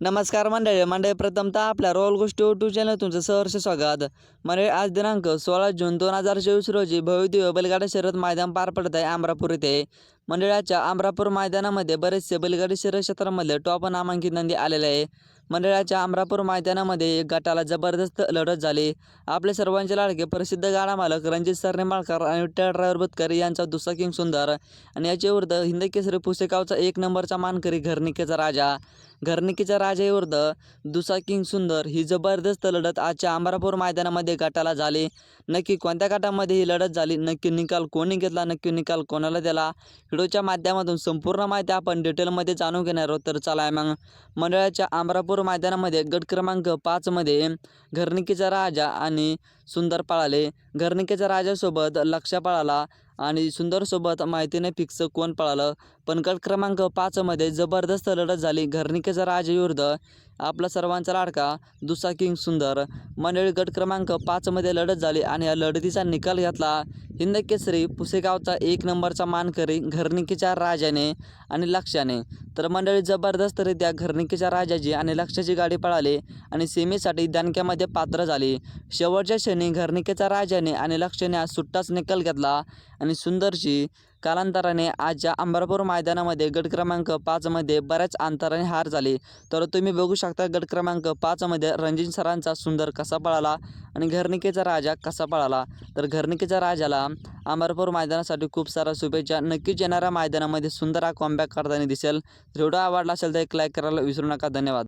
नमस्कार मंडळी मंडळी प्रथमतः आपल्या रोल गोष्टी यूट्यूब चॅनल तुमचं सहर्ष स्वागत. मंडळी आज दिनांक सोळा जून दोन हजार चोवीस रोजी भव्यदिव्य बैलगाडा शर्यत मैदान पार पडत आहे अमरापूर येथे मंडळाच्या अमरापूर मैदानामध्ये बरेचसे बैलगाडी शहर क्षेत्रामध्ये टॉप नामांकित नंदी आलेले आहे. मंडळाच्या अमरापूर मैदानामध्ये एक गटाला जबरदस्त लढत झाली. आपले सर्वांचे लाडके प्रसिद्ध गाडा मालक रणजित सरने माळकर आणि विठ्ठल ड्रायव्हर बतकर यांचा दुसरा किंग सुंदर आणि याचे विरुद्ध हिंदकेसरी पुसेगावचा एक नंबरचा मानकरी घरनिकेचा राजा. घरनिकीच्या राजाविरुद्ध दुसा किंग सुंदर ही जबरदस्त लढत आजच्या आमरापूर मैदानामध्ये गटाला झाली. नक्की कोणत्या गटामध्ये ही लढत झाली? नक्की निकाल कोणी घेतला? नक्की निकाल कोणाला दिला? व्हिडिओच्या माध्यमातून संपूर्ण माहिती आपण डिटेलमध्ये जाणून घेणार आहोत. तर चला मग मंडळाच्या आमरापूर मैदानामध्ये गट क्रमांक पाचमध्ये घरणिकेचा राजा आणि सुंदर पळाले. घरणिकेच्या राजासोबत लक्ष पळाला आणि सुंदरसोबत माहितीने फिक्स कोण पळालं. पण गट क्रमांक पाचमध्ये जबरदस्त लढत झाली. घरनिकेचा राजाविरुद्ध आपला सर्वांचा लाडका दुसरा किंग सुंदर. मंडळी गट क्रमांक पाचमध्ये लढत झाली आणि या लढतीचा निकाल घेतला. हिंद केसरी पुसेगावचा एक नंबरचा मानकरी घरणिकेच्या राजाने आणि लक्ष्याने. तर मंडळी जबरदस्तरित्या घरणिकेच्या राजाची आणि लक्ष्याची गाडी पळाली. आणि सेमीसाठी दणक्यामध्ये पात्र झाली. शेवटच्या क्षणी घरनिकेचा राजाने आणि लक्षणे आज सुट्टाच निकाल घेतला आणि सुंदरशी कालांतराने आजच्या अंबरपूर मैदानामध्ये गट क्रमांक पाचमध्ये बऱ्याच अंतराने हार झाली. तर तुम्ही बघू शकता गट क्रमांक पाचमध्ये रणजित सरांचा सुंदर कसा पळाला आणि घरनिकेचा राजा कसा पळाला. तर घरनिकेच्या राजाला अंबरपूर मैदानासाठी खूप साऱ्या शुभेच्छा. नक्कीच येणाऱ्या मैदानामध्ये सुंदर हा कॉम्बॅक करताना दिसेल. व्हिडिओ आवडला असेल तर एक लाईक करायला विसरू नका. धन्यवाद.